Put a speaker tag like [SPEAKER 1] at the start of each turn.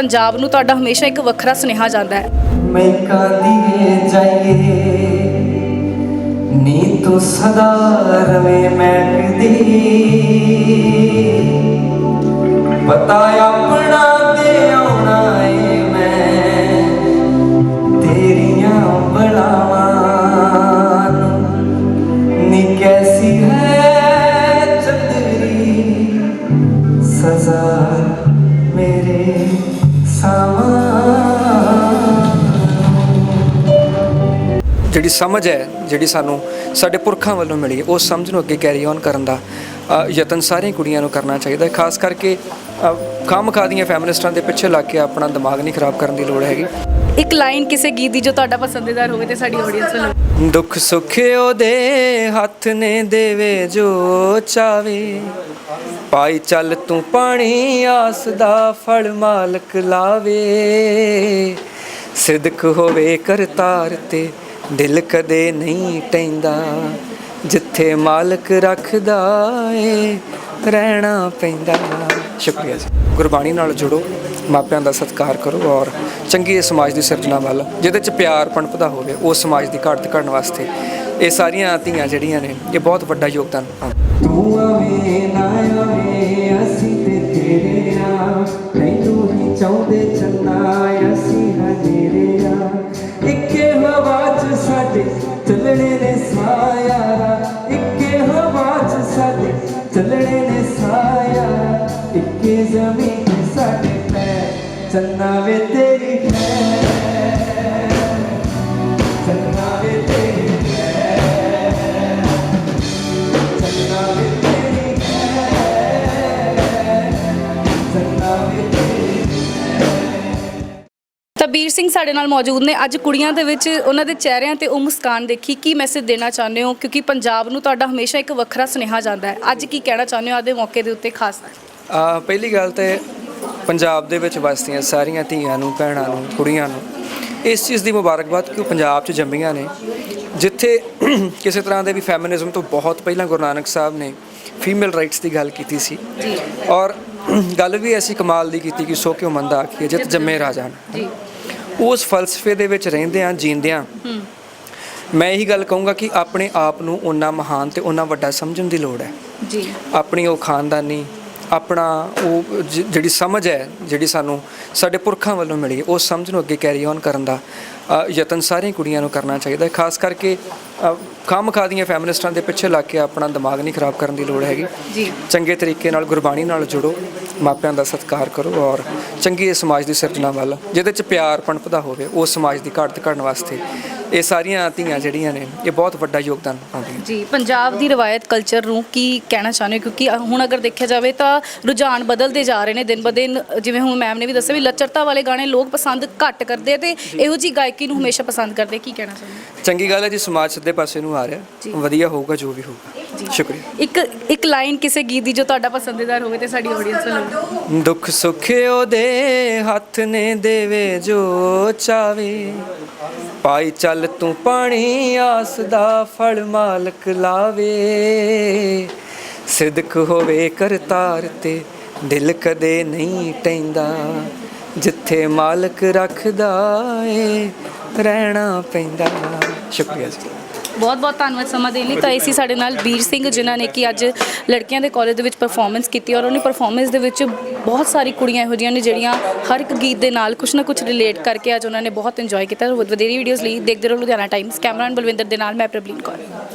[SPEAKER 1] ਪੰਜਾਬ ਨੂੰ ਤੁਹਾਡਾ ਹਮੇਸ਼ਾ ਇੱਕ ਵੱਖਰਾ ਸੁਨੇਹਾ ਜਾਂਦਾ ਹੈ।
[SPEAKER 2] ਮੈਂ ਕਾਦੀਏ ਜਾਈਏ? ਨੀ ਤੂੰ ਸਦਾ ਰਵੇਂ ਮਹਿਕਦੀ ਪਤਾ ਆਪਣਾ
[SPEAKER 3] ਜਿਹੜੀ ਸਮਝ ਹੈ ਜਿਹੜੀ ਸਾਨੂੰ ਸਾਡੇ ਪੁਰਖਾਂ ਵੱਲੋਂ ਮਿਲੀ ਹੈ, ਉਸ ਸਮਝ ਨੂੰ ਅੱਗੇ ਕੈਰੀ ਔਨ ਕਰਨ ਦਾ ਯਤਨ ਸਾਰੀਆਂ ਕੁੜੀਆਂ ਨੂੰ ਕਰਨਾ ਚਾਹੀਦਾ ਹੈ। ਖਾਸ ਕਰਕੇ ਖਾਮਖਾ ਦੀਆਂ ਫੈਮਿਨਿਸਟਾਂ ਦੇ ਪਿੱਛੇ ਲੱਗ ਕੇ ਆਪਣਾ ਦਿਮਾਗ ਨਹੀਂ ਖਰਾਬ ਕਰਨ ਦੀ ਲੋੜ ਹੈਗੀ।
[SPEAKER 1] ਇੱਕ ਲਾਈਨ ਕਿਸੇ ਗੀਤ ਦੀ ਜੋ ਤੁਹਾਡਾ ਪਸੰਦੀਦਾਰ ਹੋਵੇ ਤੇ ਸਾਡੀ ਆਡੀਅנס ਨੂੰ
[SPEAKER 3] ਦੁੱਖ ਸੁੱਖ ਉਹਦੇ ਹੱਥ ਨੇ ਦੇਵੇ ਜੋ ਚਾਵੇ। ਪਾਈ ਚੱਲ ਤੂੰ ਪਾਣੀ ਆਸ ਦਾ ਫਲ ਮਾਲਕ ਲਾਵੇ। ਸਿਦਕ ਹੋਵੇ ਕਰਤਾਰ ਤੇ ਦਿਲ ਕਦੇ ਨਹੀਂ ਟੈਂਦਾ, ਜਿੱਥੇ ਮਾਲਕ ਰੱਖਦਾ ਏ, ਰਹਿਣਾ ਪੈਂਦਾ। ਸ਼ੁਕਰੀਆ ਜੀ। ਗੁਰਬਾਣੀ ਨਾਲ ਜੁੜੋ, ਮਾਪਿਆਂ ਦਾ ਸਤਿਕਾਰ ਕਰੋ ਔਰ ਚੰਗੀ ਸਮਾਜ ਦੀ ਸਿਰਜਣਾ ਵੱਲ, ਜਿਹਦੇ ਚ ਪਿਆਰ ਪਣਪਦਾ ਹੋਵੇ ਉਸ ਸਮਾਜ ਦੀ ਘਾਟ ਘੜਨ ਵਾਸਤੇ। ਇਹ ਸਾਰੀਆਂ ਧੀਆਂ ਜਿਹੜੀਆਂ ਨੇ, ਇਹ ਬਹੁਤ ਵੱਡਾ ਯੋਗਦਾਨ ਪਾਉਂਦੀਆਂ
[SPEAKER 2] ਤੂੰ ਆਵੇਂ ਨਾ ਆਵੇਂ, ਅਸੀਂ ਤੇ ਤੇਰੇ ਆ ਤੈਨੂੰ ਹੀ ਚਾਹੁੰਦੇ ਚੰਨਾ ਚੱਲਣੇ ਨੇ ਸਾਇਆ, ਇੱਕੇ ਹਵਾ ਚ ਸਾਡੇ। ਚੱਲਣੇ ਨੇ ਸਾਇਆ, ਇੱਕੇ ਜ਼ਮੀਨ ਤੇ ਸਾਡੇ। ਪੈਰ ਚੰਨਾ ਵੇ ਤੇਰੀ ਹੈ
[SPEAKER 1] ਵੀਰ ਸਿੰਘ ਸਾਡੇ ਨਾਲ ਮੌਜੂਦ ਨੇ। ਅੱਜ ਕੁੜੀਆਂ ਦੇ ਵਿੱਚ ਉਹਨਾਂ ਦੇ ਚਿਹਰਿਆਂ ਤੇ ਉਹ ਮੁਸਕਾਨ ਦੇਖੀ। ਕੀ ਮੈਸੇਜ ਦੇਣਾ ਚਾਹੁੰਦੇ ਹੋ? ਕਿਉਂਕਿ ਪੰਜਾਬ ਨੂੰ ਤੁਹਾਡਾ ਹਮੇਸ਼ਾ ਇੱਕ ਵੱਖਰਾ ਸੁਨੇਹਾ ਜਾਂਦਾ ਹੈ। ਅੱਜ ਕੀ ਕਹਿਣਾ ਚਾਹੁੰਦੇ ਹੋ? ਆਦੇ ਮੌਕੇ ਦੇ ਉੱਤੇ ਖਾਸ
[SPEAKER 3] ਆ ਪਹਿਲੀ ਗੱਲ ਤੇ ਪੰਜਾਬ ਦੇ ਵਿੱਚ ਵਸਦੀਆਂ ਸਾਰੀਆਂ ਧੀਆਂ ਨੂੰ ਭੈਣਾਂ ਨੂੰ ਕੁੜੀਆਂ ਨੂੰ ਇਸ ਚੀਜ਼ ਦੀ ਮੁਬਾਰਕਬਾਦ ਕਿ ਉਹ ਪੰਜਾਬ 'ਚ ਜੰਮੀਆਂ ਨੇ। ਜਿੱਥੇ ਕਿਸੇ ਤਰ੍ਹਾਂ ਦੇ ਵੀ ਫੈਮਿਨਿਜ਼ਮ ਤੋਂ ਬਹੁਤ ਪਹਿਲਾਂ ਗੁਰੂ ਨਾਨਕ ਸਾਹਿਬ ਨੇ ਫੀਮੇਲ ਰਾਈਟਸ ਦੀ ਗੱਲ ਕੀਤੀ ਸੀ।
[SPEAKER 1] ਜੀ।
[SPEAKER 3] ਔਰ ਗੱਲ ਵੀ ਐਸੀ ਕਮਾਲ ਦੀ ਕੀਤੀ ਕਿ ਸੋ ਕਿਉ ਮੰਦਾ ਆਖੀਏ ਜਿਤ ਜੰਮੇ ਰਾਜਾਨ
[SPEAKER 1] ਜੀ।
[SPEAKER 3] ਉਸ ਫਲਸਫੇ ਦੇ ਵਿੱਚ ਰਹਿੰਦਿਆਂ ਜੀਂਦਿਆਂ ਮੈਂ ਇਹੀ ਗੱਲ ਕਹੂੰਗਾ ਕਿ ਆਪਣੇ ਆਪ ਨੂੰ ਓਨਾ ਮਹਾਨ ਤੇ ਓਨਾ ਵੱਡਾ ਸਮਝਣ ਦੀ ਲੋੜ ਹੈ।
[SPEAKER 1] ਜੀ।
[SPEAKER 3] ਆਪਣੀ ਉਹ ਖਾਨਦਾਨੀ ਆਪਣਾ ਉਹ ਜ- ਜਿਹੜੀ ਸਮਝ ਹੈ ਜਿਹੜੀ ਸਾਨੂੰ ਸਾਡੇ ਪੁਰਖਾਂ ਵੱਲੋਂ ਮਿਲੀ ਉਸ ਸਮਝ ਨੂੰ ਅੱਗੇ ਕੈਰੀ ਔਨ ਕਰਨ ਦਾ ਅ, ਯਤਨ ਸਾਰੀਆਂ ਕੁੜੀਆਂ ਨੂੰ ਕਰਨਾ ਚਾਹੀਦਾ ਹੈ। ਖਾਸ ਕਰਕੇ ਖਾਮਖਾ ਦੀਆਂ ਫੈਮਿਨਿਸਟਾਂ ਦੇ ਪਿੱਛੇ ਲੱਗ ਕੇ ਆਪਣਾ ਦਿਮਾਗ ਨਹੀਂ ਖਰਾਬ ਕਰਨ ਦੀ ਲੋੜ ਹੈਗੀ।
[SPEAKER 1] ਜੀ।
[SPEAKER 3] ਚੰਗੇ ਤਰੀਕੇ ਨਾਲ ਗੁਰਬਾਣੀ ਨਾਲ ਜੁੜੋ। ਮਾਪਿਆਂ ਦਾ ਸਤਿਕਾਰ ਕਰੋ ਔਰ ਚੰਗੀ ਸਮਾਜ ਦੀ ਸਿਰਜਣਾ ਵੱਲ ਜਿਹਦੇ ਚ ਪਿਆਰ ਪਣਪਦਾ ਹੋਵੇ ਉਸ ਸਮਾਜ ਦੀ ਘਾਟ ਘੜਨ ਵਾਸਤੇ ਇਹ ਸਾਰੀਆਂ ਧੀਆਂ ਜਿਹੜੀਆਂ ਨੇ ਇਹ ਬਹੁਤ ਵੱਡਾ ਯੋਗਦਾਨ ਪਾਉਂਦੀਆਂ
[SPEAKER 1] ਜੀ ਪੰਜਾਬ ਦੀ ਰਵਾਇਤ ਕਲਚਰ ਨੂੰ ਕੀ ਕਹਿਣਾ ਚਾਹੁੰਦੇ ਹੋ ਕਿਉਂਕਿ ਹੁਣ ਅਗਰ ਦੇਖਿਆ ਜਾਵੇ ਤਾਂ ਰੁਝਾਨ ਬਦਲਦੇ ਜਾ ਰਹੇ ਨੇ ਦਿਨ ਬ ਦਿਨ ਜਿਵੇਂ ਹੁਣ ਮੈਮ ਨੇ ਵੀ ਦੱਸਿਆ ਵੀ ਲੱਚਰਤਾ ਵਾਲੇ ਗਾਣੇ ਲੋਕ ਪਸੰਦ ਘੱਟ ਕਰਦੇ ਤੇ ਇਹੋ ਜੀ ਗਾਇਕੀ ਨੂੰ ਹਮੇਸ਼ਾ ਪਸੰਦ ਕਰਦੇ। ਕੀ ਕਹਿਣਾ ਚਾਹੁੰਦੇ?
[SPEAKER 3] ਚੰਗੀ ਗੱਲ ਹੈ ਜੀ ਸਮਾਜ ਸਿੱਧੇ ਪਾਸੇ ਨੂੰ ਆ। ਰਿਹਾ ਵਧੀਆ ਹੋਊਗਾ ਜੋ ਵੀ ਹੋਊਗਾ ਸ਼ੁਕਰੀਆ।
[SPEAKER 1] ਇੱਕ ਇੱਕ ਲਾਈਨ ਕਿਸੇ ਗੀਤ ਦੀ ਜੋ ਤੁਹਾਡਾ ਪਸੰਦੀਦਾਰ ਹੋਵੇ ਤੇ ਸਾਡੀ ਆਡੀਅנס ਨੂੰ
[SPEAKER 3] ਦੁੱਖ ਸੁੱਖ ਉਹਦੇ ਹੱਥ ਨੇ ਦੇਵੇ ਜੋ ਚਾਵੇ। ਪਾਈ ਚੱਲ ਤੂੰ ਪਾਣੀ ਆਸ ਦਾ ਫਲ ਮਾਲਕ ਲਾਵੇ। ਸਿਦਕ ਹੋਵੇ ਕਰਤਾਰ ਤੇ ਦਿਲ ਕਦੇ ਨਹੀਂ ਟੈਂਦਾ। ਜਿੱਥੇ ਮਾਲਕ ਰੱਖਦਾ ਏ ਰਹਿਣਾ ਪੈਂਦਾ। ਸ਼ੁਕਰੀਆ ਜੀ।
[SPEAKER 1] ਬਹੁਤ ਬਹੁਤ ਧੰਨਵਾਦ ਸਮਾਂ ਦੇਣ ਲਈ। ਤਾਂ ਇਹ ਸੀ ਸਾਡੇ ਨਾਲ ਵੀਰ ਸਿੰਘ, ਜਿਨ੍ਹਾਂ ਨੇ ਕਿ ਅੱਜ ਲੜਕੀਆਂ ਦੇ ਕਾਲਜ ਦੇ ਵਿੱਚ ਪਰਫਾਰਮੈਂਸ ਕੀਤੀ ਔਰ ਉਹਨੇ ਪਰਫਾਰਮੈਂਸ ਦੇ ਵਿੱਚ ਬਹੁਤ ਸਾਰੀ ਕੁੜੀਆਂ ਇਹੋ ਜਿਹੀਆਂ ਨੇ ਜਿਹੜੀਆਂ ਹਰ ਇੱਕ ਗੀਤ ਦੇ ਨਾਲ ਕੁਝ ਨਾ ਕੁਝ ਰਿਲੇਟ ਕਰਕੇ ਅੱਜ ਉਹਨਾਂ ਨੇ ਬਹੁਤ ਇੰਜੋਏ ਕੀਤਾ। ਵਧੇਰੀ ਵੀਡੀਓਜ਼ ਲਈ ਦੇਖਦੇ ਰਹੋ ਲੁਧਿਆਣਾ ਟਾਈਮਸ ਕੈਮਰਾਮੈਨ ਬਲਵਿੰਦਰ ਦੇ ਨਾਲ ਮੈਂ ਪ੍ਰਬਲੀਨ ਕੌਰ।